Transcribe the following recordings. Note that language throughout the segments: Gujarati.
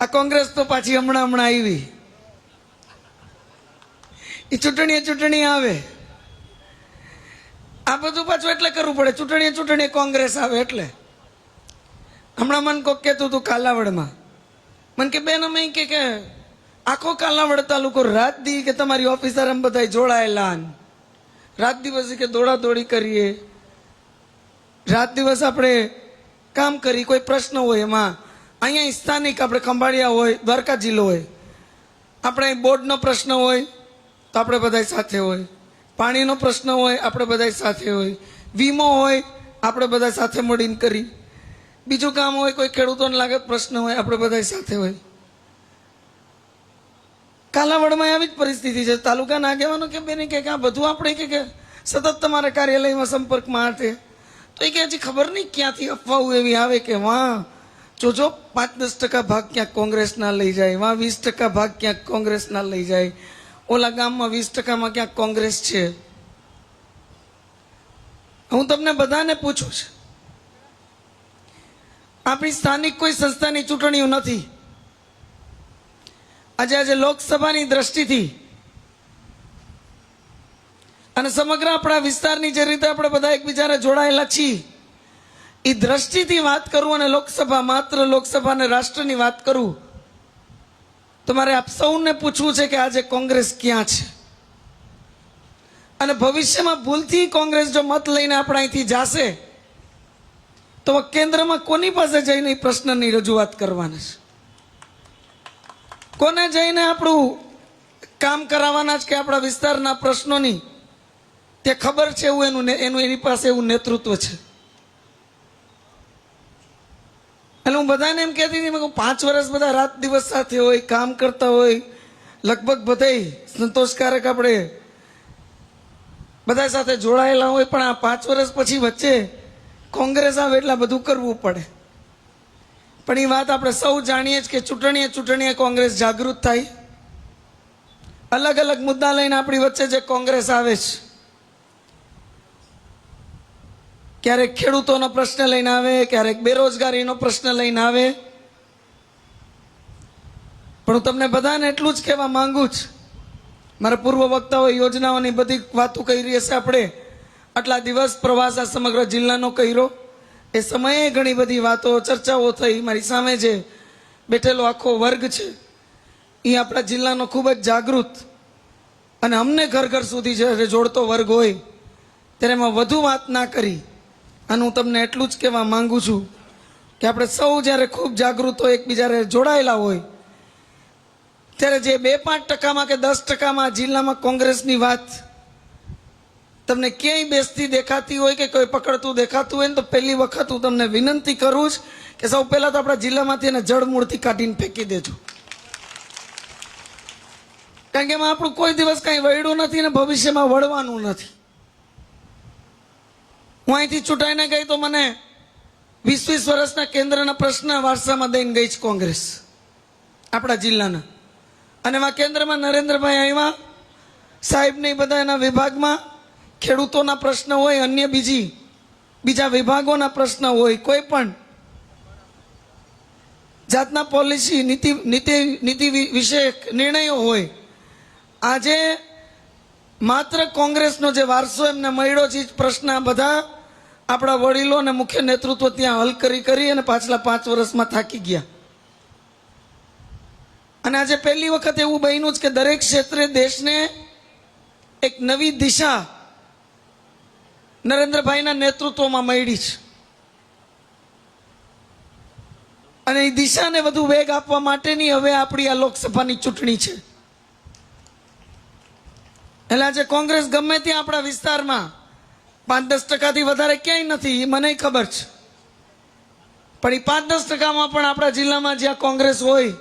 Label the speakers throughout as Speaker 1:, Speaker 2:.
Speaker 1: આ કોંગ્રેસ તો પાછી હમણાં હમણાં આવી. એ ચૂંટણીએ ચૂંટણી આવે. આ બધું પાછું એટલે કરવું પડે. ચૂંટણીએ ચૂંટણી કોંગ્રેસ આવે એટલે. હમણાં મન કોક કહેતું હતું કાલાવડમાં. મન કે, બેન, અમે કે કે આખો કાલાવડ તાલુકો રાત દી કે તમારી ઓફિસર એમ બધા જોડાયેલા રાત દિવસ કે દોડા દોડી કરીએ. રાત દિવસ આપણે કામ કરી, કોઈ પ્રશ્ન હોય એમાં અહીંયા સ્થાનિક આપણે ખંભાળિયા હોય, દ્વારકા જિલ્લો હોય. આપણે બોર્ડનો પ્રશ્ન હોય, તો આપણે બધા સાથે હોય. પાણીનો પ્રશ્ન હોય, આપણે બધા સાથે હોય. વીમો હોય, આપણે બધા સાથે મળીને કરી. બીજું કામ હોય, કોઈ ખેડૂતોને લાગત પ્રશ્ન હોય, આપણે બધા સાથે હોય. કાલાવડમાં આવી જ પરિસ્થિતિ છે. તાલુકાના આગેવાનો કે બેન કે આ બધું આપણે કે સતત તમારા કાર્યાલયમાં સંપર્કમાં હાથે. તો એ કે હજી ખબર નહીં ક્યાંથી અફવાઓ એવી આવે કે વાં જોજો પાંચ દસ ટકા ભાગ ક્યાંક કોંગ્રેસના લઈ જાય વાં વીસ ટકા ભાગ ક્યાંક કોંગ્રેસના લઈ જાય. ઓલા ગામમાં વીસ ટકામાં ક્યાંક કોંગ્રેસ છે. હું તમને બધાને પૂછું છું. આપણી સ્થાનિક કોઈ સંસ્થાની ચૂંટણીઓ નથી. આજે આજે લોકસભાની દ્રષ્ટિથી અને સમગ્ર આપણા વિસ્તારની જે રીતે આપણે બધા એકબીજાને જોડાયેલા છીએ એ દ્રષ્ટિથી વાત કરું અને લોકસભા, માત્ર લોકસભા અને રાષ્ટ્રની વાત કરું, તો મારે આપ સૌને પૂછવું છે કે આજે કોંગ્રેસ ક્યાં છે? અને ભવિષ્યમાં ભૂલથી કોંગ્રેસ જો મત લઈને આપણે અહીંથી જાશે, તો કેન્દ્રમાં કોની પાસે જઈને પ્રશ્નની રજૂઆત કરવાના છે? કોને જઈને આપણું કામ કરાવવાના છે કે આપણા વિસ્તારના પ્રશ્નોની, તે ખબર છે એવું એનું એનું એની પાસે એવું નેતૃત્વ છે? એટલે હું બધાને એમ કહેતી હતી, મેં પાંચ વર્ષ બધા રાત દિવસ સાથે હોય, કામ કરતા હોય, લગભગ બધાય સંતોષકારક આપણે બધા સાથે જોડાયેલા હોય, પણ આ પાંચ વર્ષ પછી વચ્ચે કોંગ્રેસ આવે એટલે બધું કરવું પડે. પણ એ વાત આપણે સૌ જાણીએ જ કે ચૂંટણીએ ચૂંટણીએ કોંગ્રેસ જાગૃત થાય. અલગ અલગ મુદ્દા લઈને આપણી વચ્ચે જે કોંગ્રેસ આવે છે ક્યારેક ખેડૂતોનો પ્રશ્ન લઈને આવે, ક્યારેક બેરોજગારીનો પ્રશ્ન લઈને આવે. પણ હું તમને બધાને એટલું જ કહેવા માંગુ છું. મારા પૂર્વ વક્તાઓ યોજનાઓની બધી વાતો કરી હશે આપણે. આટલા દિવસ પ્રવાસ આ સમગ્ર જિલ્લાનો કર્યો. એ સમયે ઘણી બધી વાતો, ચર્ચાઓ થઈ. મારી સામે જે બેઠેલો આખો વર્ગ છે, એ આપણા જિલ્લાનો ખૂબ જ જાગૃત અને અમને ઘર ઘર સુધી જોડતો વર્ગ હોય, ત્યારે એમાં વધુ વાત ના કરી. અને હું તમને એટલું જ કહેવા માંગુ છું કે આપણે સૌ જ્યારે ખૂબ જાગૃત હોય એકબીજા જોડાયેલા હોય, ત્યારે જે બે પાંચ ટકામાં કે દસ ટકામાં જિલ્લામાં કોંગ્રેસની વાત તમને ક્યાંય બેસતી દેખાતી હોય કે કોઈ પકડતું દેખાતું હોય ને તો પહેલી વખત હું તમને વિનંતી કરું જ કે સૌ પહેલાં તો આપણા જિલ્લામાંથી એને જળમૂળથી કાઢીને ફેંકી દેજો. કારણ કે એમાં આપણું કોઈ દિવસ કાંઈ વળ્યું નથી ને ભવિષ્યમાં વળવાનું નથી. હું અહીંથી ચૂંટાઈને ગઈ તો મને વીસ વીસ વર્ષના કેન્દ્રના પ્રશ્ન વારસામાં દઈને ગઈ છે કોંગ્રેસ, આપણા જિલ્લાના. અને એમાં કેન્દ્રમાં નરેન્દ્રભાઈ આવ્યા, સાહેબને બધા એના વિભાગમાં ખેડૂતોના પ્રશ્ન હોય, અન્ય બીજી, બીજા વિભાગોના પ્રશ્ન હોય, કોઈ પણ જાતના પોલિસી નીતિ નીતિ નીતિ વિષયક નિર્ણયો હોય, આજે માત્ર કોંગ્રેસનો જે વારસો એમને મળ્યો છે પ્રશ્ન બધા આપણા વડીલો અને મુખ્ય નેતૃત્વ ત્યાં હલ કરી કરી અને પાછલા પાંચ વર્ષમાં થાકી ગયા. અને આજે પહેલી વખત એવું બન્યું છે કે દરેક ક્ષેત્રે દેશને એક નવી દિશા નરેન્દ્રભાઈના નેતૃત્વમાં મળી છે. અને એ દિશાને વધુ વેગ આપવા માટેની હવે આપણી આ લોકસભાની ચૂંટણી છે. એટલે આજે કોંગ્રેસ ગમે ત્યાં આપણા વિસ્તારમાં પાંચ દસ ટકાથી વધારે ક્યાંય નથી, એ મને ખબર છે. પણ એ પાંચ દસ ટકામાં પણ આપણા જિલ્લામાં જ્યાં કોંગ્રેસ હોય,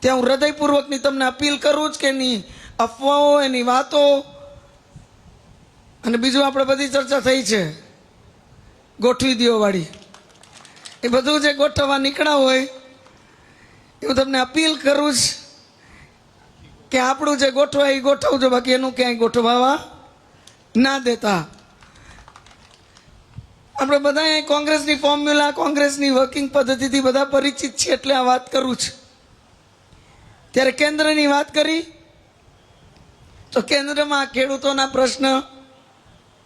Speaker 1: ત્યાં હું હૃદયપૂર્વકની તમને અપીલ કરું જ કે એની અફવાઓ, એની વાતો અને બીજું આપણે બધી ચર્ચા થઈ છે. ગોઠવી દો વાળી એ બધું જે ગોઠવવા નીકળ્યા હોય, એ હું તમને અપીલ કરું જ કે આપણું જે ગોઠવાય એ ગોઠવજો, બાકી એનું ક્યાંય ગોઠવાવા ના દેતા. આપણે બધા કોંગ્રેસની ફોર્મ્યુલા, કોંગ્રેસની વર્કિંગ પદ્ધતિથી બધા પરિચિત છે એટલે આ વાત કરું છું. ત્યારે કેન્દ્રની વાત કરી. તો કેન્દ્રમાં ખેડૂતોના પ્રશ્ન,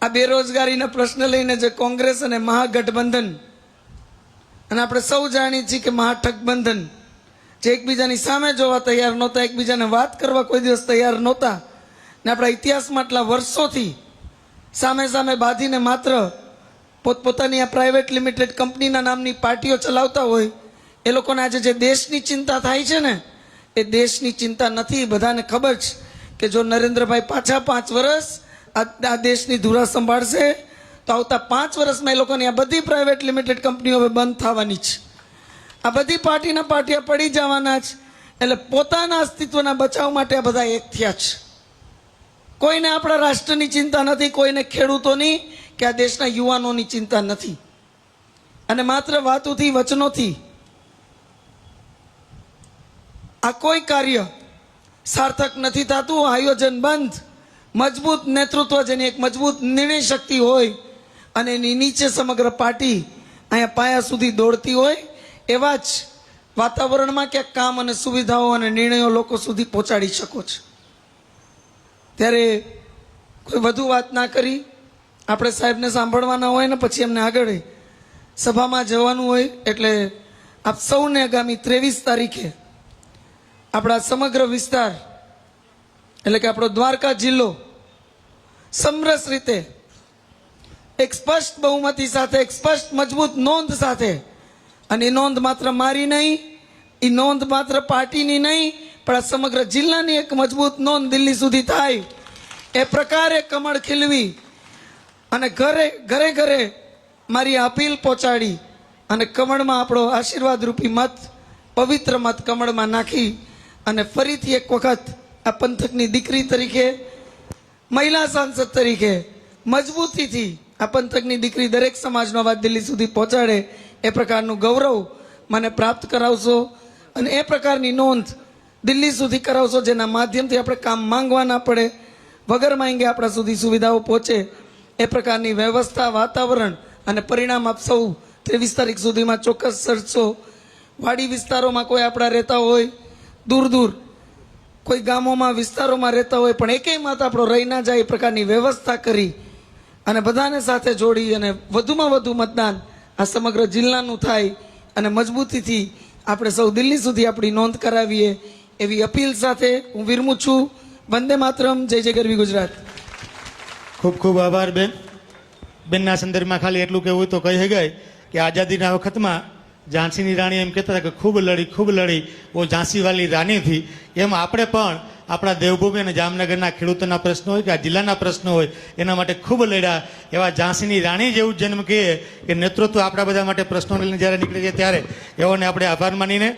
Speaker 1: આ બેરોજગારીના પ્રશ્ન લઈને જે કોંગ્રેસ અને મહાગઠબંધન, અને આપણે સૌ જાણીએ છીએ કે મહાઠગબંધન, જે એકબીજાની સામે જોવા તૈયાર નહોતા, એકબીજાને વાત કરવા કોઈ દિવસ તૈયાર નહોતા, ને આપણા ઇતિહાસમાં આટલા વર્ષોથી સામે સામે બાંધીને માત્ર પોતપોતાની આ પ્રાઇવેટ લિમિટેડ કંપનીના નામની પાર્ટીઓ ચલાવતા હોય, એ લોકોને આજે જે દેશની ચિંતા થાય છે ને, એ દેશની ચિંતા નથી. બધાને ખબર છે કે જો નરેન્દ્રભાઈ પાછા પાંચ વર્ષ આ દેશની ધુરા સંભાળશે, તો આવતા પાંચ વર્ષમાં એ લોકોની આ બધી પ્રાઇવેટ લિમિટેડ કંપનીઓ હવે બંધ થવાની છે. આ બધી પાર્ટીના પાર્ટીયા પડી જવાના છે. એટલે પોતાના અસ્તિત્વના બચાવ માટે આ બધા એક થયા છે. કોઈને આપણા રાષ્ટ્રની ચિંતા નથી, કોઈને ખેડૂતોની કે આ દેશના યુવાનોની ચિંતા નથી. અને માત્ર વાતોથી, વચનોથી આ કોઈ કાર્ય સાર્થક નથી થતું. આયોજન બંધ, મજબૂત નેતૃત્વ જેની એક મજબૂત નિર્ણય શક્તિ હોય અને એની નીચે સમગ્ર પાર્ટી અહીંયા પાયા સુધી દોડતી હોય, એવા જ વાતાવરણમાં ક્યાંક કામ અને સુવિધાઓ અને નિર્ણયો લોકો સુધી પહોંચાડી શકો છો. ત્યારે કોઈ વધુ વાત ના કરી. આપણે સાહેબને સાંભળવાના હોય ને પછી એમને આગળ સભામાં જવાનું હોય, એટલે આપ સૌને આગામી ત્રેવીસ તારીખે આપણા સમગ્ર વિસ્તાર, એટલે કે આપણો દ્વારકા જિલ્લો, સમરસ રીતે એક સ્પષ્ટ બહુમતી સાથે, એક સ્પષ્ટ મજબૂત નોંધ સાથે, અને એ નોંધ માત્ર મારી નહીં, એ નોંધ માત્ર પાર્ટીની નહીં, પણ આ સમગ્ર જિલ્લાની એક મજબૂત નોંધ દિલ્હી સુધી થાય. એ પ્રકારે કમળ ખીલવી અને ઘરે ઘરે ઘરે મારી અપીલ પહોંચાડી અને કમળમાં આપણો આશીર્વાદ રૂપી મત, પવિત્ર મત કમળમાં નાખી અને ફરીથી એક વખત આ પંથકની દીકરી તરીકે, મહિલા સાંસદ તરીકે, મજબૂતીથી આ પંથકની દીકરી દરેક સમાજનો અવાજ દિલ્હી સુધી પહોંચાડે એ પ્રકારનું ગૌરવ મને પ્રાપ્ત કરાવશો અને એ પ્રકારની નોંધ દિલ્હી સુધી કરાવશો જેના માધ્યમથી આપણે કામ માંગવા ના પડે. વગર માંગે આપણા સુધી સુવિધાઓ પહોંચે. એ પ્રકારની વ્યવસ્થા, વાતાવરણ અને પરિણામ આપ સૌ ત્રેવીસ તારીખ સુધીમાં ચોક્કસ સર્જશો વાડી વિસ્તારોમાં કોઈ આપણા રહેતા હોય, દૂર દૂર, કોઈ ગામોમાં, વિસ્તારોમાં રહેતા હોય, પણ એકેય માત આપણો રહી ના જાય એ પ્રકારની વ્યવસ્થા કરી અને બધાને સાથે જોડી અને વધુમાં વધુ મતદાન આ સમગ્ર જિલ્લાનું થાય અને મજબૂતીથી આપણે સૌ દિલ્હી સુધી આપણી નોંધ કરાવીએ એવી અપીલ સાથે હું વિરમું છું. વંદે માતરમ, જય જય ગરવી ગુજરાત.
Speaker 2: ખૂબ ખૂબ આભાર, બેન. બેનના સંદર્ભમાં ખાલી એટલું કહેવું તો કહી શકાય કે આઝાદીના વખતમાં ઝાંસીની રાણી એમ કહેતા હતા કે ખૂબ લડી ખૂબ લડી, ઓ ઝાંસીવાલી રાણી થી એમ આપણે પણ આપણા દેવભૂમિ અને જામનગરના ખેડૂતોના પ્રશ્નો હોય કે આ જિલ્લાના પ્રશ્નો હોય, એના માટે ખૂબ લડ્યા. એવા ઝાંસીની રાણી જેવું જન્મ કહીએ કે નેતૃત્વ આપણા બધા માટે પ્રશ્નો લઈને જ્યારે નીકળી જાય ત્યારે. એઓને આપણે આભાર માનીને